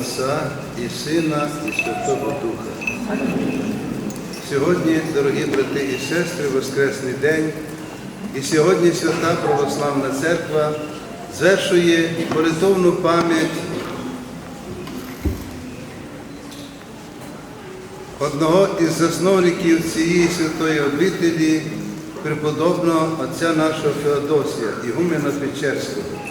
Отця і Сина, і Святого Духа. Сьогодні, дорогі брати і сестри, Воскресний день, і сьогодні Свята Православна Церква звершує молитовну пам'ять одного із засновників цієї святої обителі, преподобного отця нашого Феодосія, Ігумена Печерського.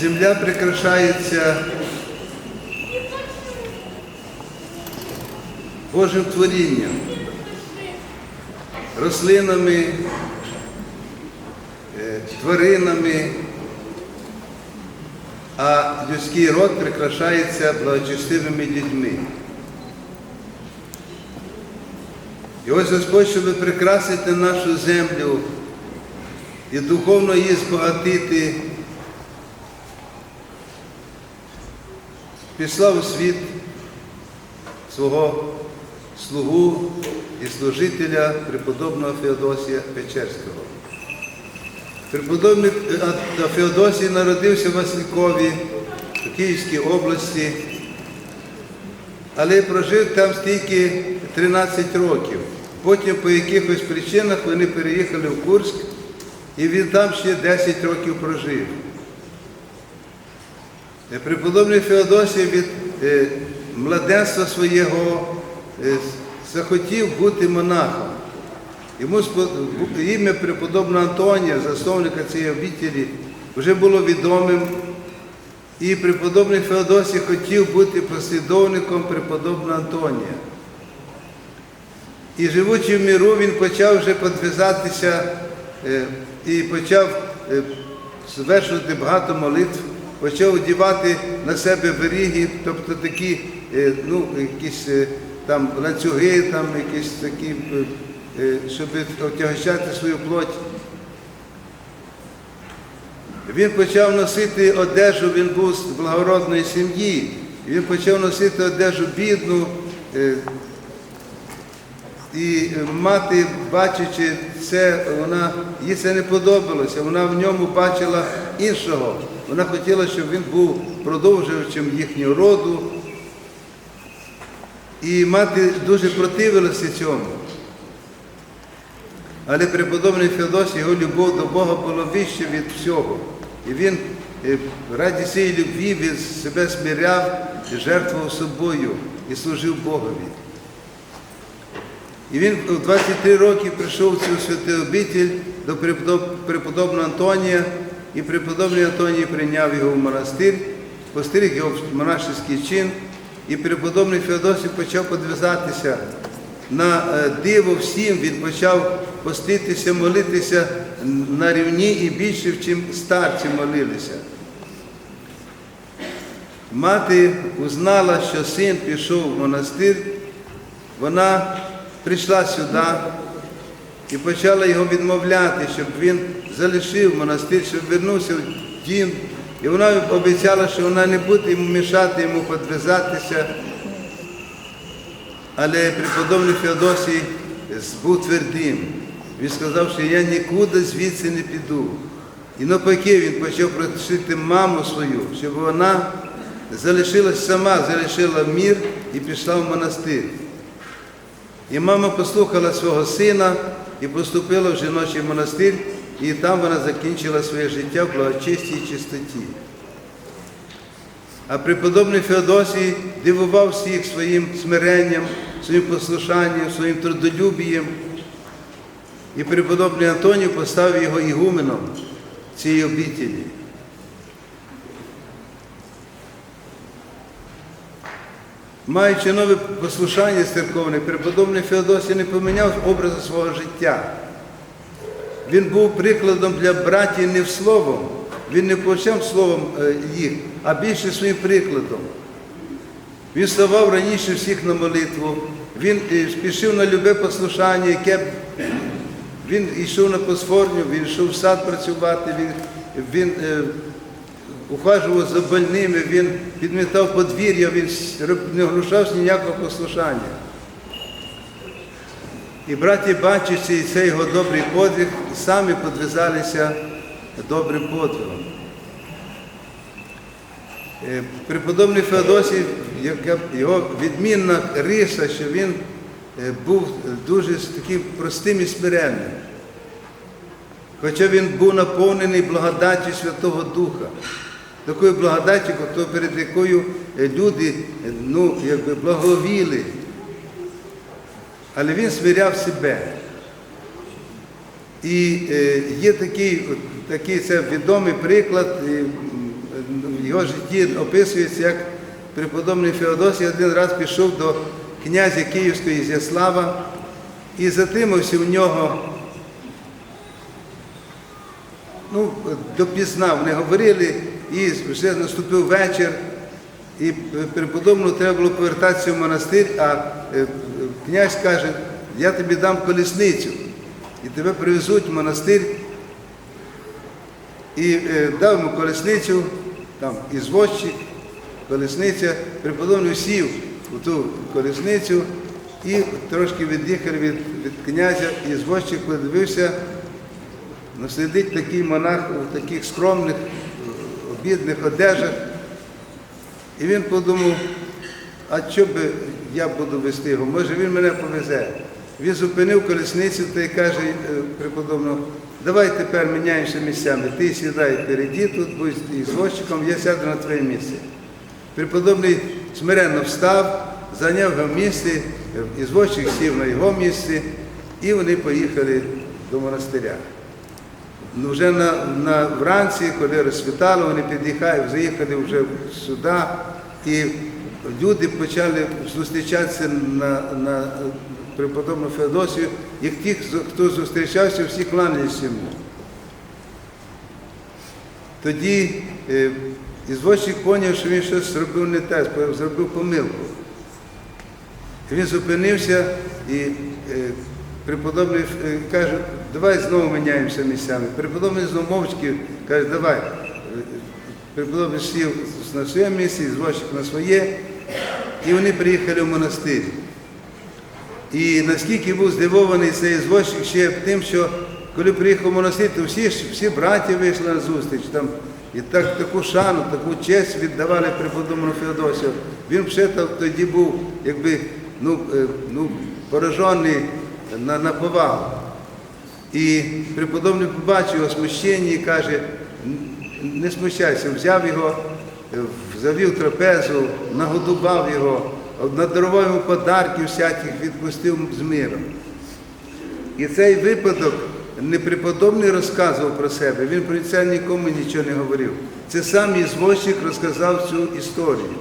Земля прикрашається Божим творінням, рослинами, е, тваринами, а людський род прикрашається благочестивими людьми. І ось Господь, щоб прикрасити нашу землю і духовно її збагатити, післав у світ свого слугу і служителя преподобного Феодосія Печерського. Преподобний Феодосій народився в Василькові в Київській області, але прожив там стільки 13 років. Потім по якихось причинах вони переїхали в Курськ, і він там ще 10 років прожив. Преподобний Феодосій від е, младенства свого е, захотів бути монахом. Йому ім'я преподобного Антонія, засновника цієї обітелі, вже було відомим. І преподобний Феодосій хотів бути послідовником преподобного Антонія. І живучи в міру, він почав вже підв'язатися е, і почав звершувати багато молитв, почав одівати на себе беріги, тобто такі, е, ну, якісь е, там ланцюги, там якісь такі, е, щоб отягощати свою плоть. Він почав носити одежу, він був з благородної сім'ї, він почав носити одежу бідну. і мати, бачачи це, вона, їй це не подобалося. Вона в ньому бачила іншого. Вона хотіла, щоб він був продовжувачем їхнього роду. І мати дуже противилася цьому. Але преподобний Феодосій, його любов до Бога була вища від всього. І він е, раді цієї любві він себе смиряв, жертвував собою і служив Богові. І він у 23 роки прийшов в цю святу обитель до преподоб- преподобного Антонія, і преподобний Антоній прийняв його в монастир, постеріг його в монашеський чин, і преподобний Феодосій почав підв'язатися на е, диво всім, він почав поститися, молитися на рівні і більше, чим старці молилися. Мати узнала, що син пішов в монастир, вона прийшла сюди і почала його відмовляти, щоб він залишив монастир, щоб вернувся в дім. І вона обіцяла, що вона не буде йому мішати йому підв'язатися. Але преподобний Феодосій був твердим. Він сказав, що я нікуди звідси не піду. І навпаки, він почав просити маму свою, щоб вона залишилась сама, залишила мір і пішла в монастир. І мама послухала свого сина і поступила в жіночий монастир, і там вона закінчила своє життя в благочисті чистоті. А преподобний Феодосій дивував всіх своїм смиренням, своїм послушанням, своїм трудолюбієм. І преподобний Антоній поставив його ігуменом цієї обітелі. Маючи нове послушання церковне, преподобний Феодосій не поміняв образу свого життя. Він був прикладом для братів не в словом, він не почав словом е, їх, а більше своїм прикладом. Він ставав раніше всіх на молитву, він е, спішив на любе послушання, яке він йшов на посфорню, він йшов в сад працювати, він, він е, ухажував за больними, він підмітав подвір'я, він не глушався ніякого послушання. І браті, бачачи цей його добрий подвиг, самі підв'язалися добрим подвигом. Е, Преподобний Феодосій, його відмінна риса, що він е, був дуже таким простим і смиренним. Хоча він був наповнений благодаттю Святого Духа, такою благодаттю, перед якою е, люди ну, якби благовіли. Але він смиряв себе. І е, є такий, такий це відомий приклад, в його житті описується, як преподобний Феодосій один раз пішов до князя Київського Ізяслава і затримався в нього, ну, допізна, вони говорили, і вже наступив вечір, і преподобному треба було повертатися в монастир, а е, князь каже, я тобі дам колісницю, і тебе привезуть в монастир. І е, дав йому колесницю, там ізвозчик, колесниця, преподобний сів у ту колесницю і трошки від'їхав від, від князя, і ізвозчик подивився, ну, сидить такий монах у таких скромних, бідних одежах. І він подумав, а що би я буду вести його? Може він мене повезе. Він зупинив колесницю та й каже е, преподобному, давай тепер міняємося місцями. Ти сідай впереді, тут будь ізвозчиком, я сяду на твоє місце. Преподобний смиренно встав, зайняв його місце, ізвозчик сів на його місце, і вони поїхали до монастиря. Ну, вже на, на вранці, коли розсвітало, вони під'їхають, заїхали вже сюди, і люди почали зустрічатися на, на преподобну Феодосію, і ті, хто зустрічався, всі кланялися йому. Тоді е, ізвозчик зрозумів, що він щось зробив не те, зробив помилку. Він зупинився і е, преподобний е, каже, давай знову міняємося місцями. Преподобний знову мовчки каже, давай. Преподобний сів на своє місце, звозчик на своє, і вони приїхали в монастир. І наскільки був здивований цей звозчик ще тим, що коли приїхав в монастир, то всі, всі браті вийшли на зустріч. Там, і так, таку шану, таку честь віддавали преподобному Феодосію. Він вже тоді був якби, ну, е, ну, поражений на, на повагу. І преподобний побачив його смущення і каже, не смущайся, взяв його, е, завів трапезу, нагодував його, надарував йому подарків всяких, відпустив з миром. І цей випадок не преподобний розказував про себе, він про це нікому нічого не говорив. Це сам ізвозчик розказав цю історію.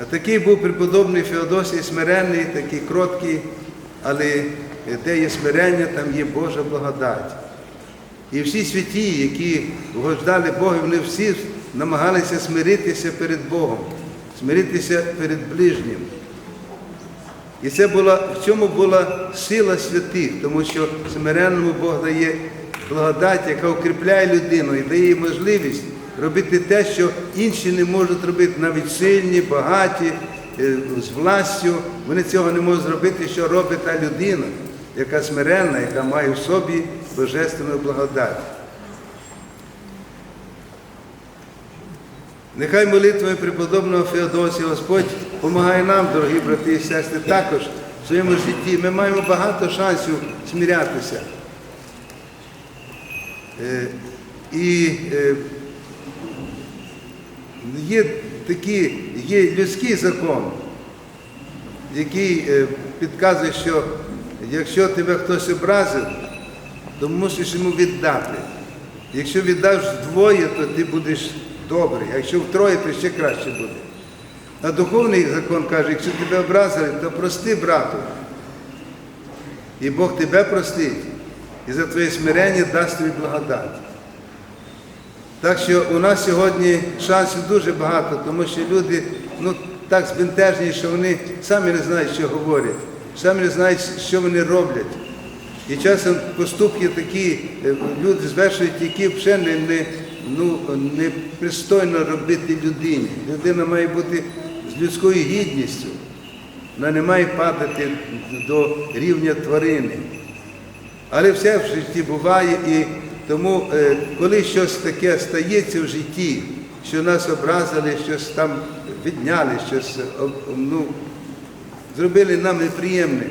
А такий був преподобний Феодосій смиренний, такий кроткий, але де є смирення, там є Божа благодать. І всі святі, які угождали Богу, вони всі намагалися смиритися перед Богом, смиритися перед ближнім. І це була, в цьому була сила святих, тому що смиренному Бог дає благодать, яка укріпляє людину і дає їй можливість робити те, що інші не можуть робити, навіть сильні, багаті, е, з властю. Вони цього не можуть зробити, що робить та людина, яка смиренна, яка має в собі божественну благодать. Нехай молитвою преподобного Феодосія Господь допомагає нам, дорогі брати і сестри, також в своєму житті. Ми маємо багато шансів смірятися. Е, І е, є такий, є людський закон, який е, підказує, що якщо тебе хтось образив, то мусиш йому віддати. Якщо віддаш вдвоє, то ти будеш добрий, а якщо втроє, то ще краще буде. А духовний закон каже, якщо тебе образили, то прости брату. І Бог тебе простить, і за твоє смирення дасть тобі благодать. Так що у нас сьогодні шансів дуже багато, тому що люди ну, так збентежені, що вони самі не знають, що говорять, самі не знають, що вони роблять. І часом поступки такі, е, люди звершують, які вже не, не, ну, непристойно робити людині. Людина має бути з людською гідністю. Вона не має падати до рівня тварини. Але все в житті буває, і Тому, е, коли щось таке стається в житті, що нас образили, щось там відняли, щось ну, зробили нам неприємне,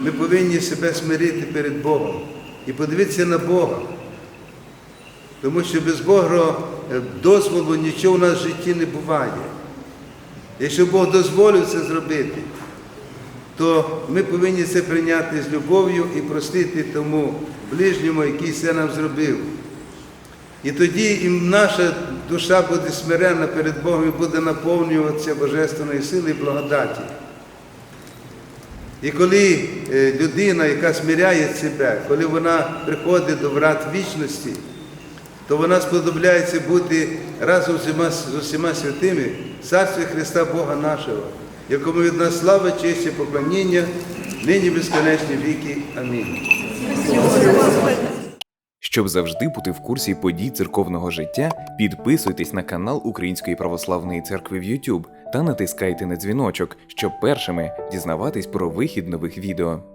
ми повинні себе смирити перед Богом і подивитися на Бога. Тому що без Божого е, дозволу нічого в нас в житті не буває. Якщо Бог дозволив це зробити, то ми повинні це прийняти з любов'ю і простити тому ближньому, який це нам зробив. І тоді і наша душа буде смирена перед Богом і буде наповнюватися божественної сили і благодаті. І коли е, людина, яка смиряє себе, коли вона приходить до врат вічності, то вона сподобляється бути разом з усіма, з усіма святими в Царстві Христа Бога нашого, якому від нас слава, честь і поклоніння, нині безконечні віки. Амінь. Щоб завжди бути в курсі подій церковного життя, підписуйтесь на канал Української православної церкви в YouTube та натискайте на дзвіночок, щоб першими дізнаватись про вихід нових відео.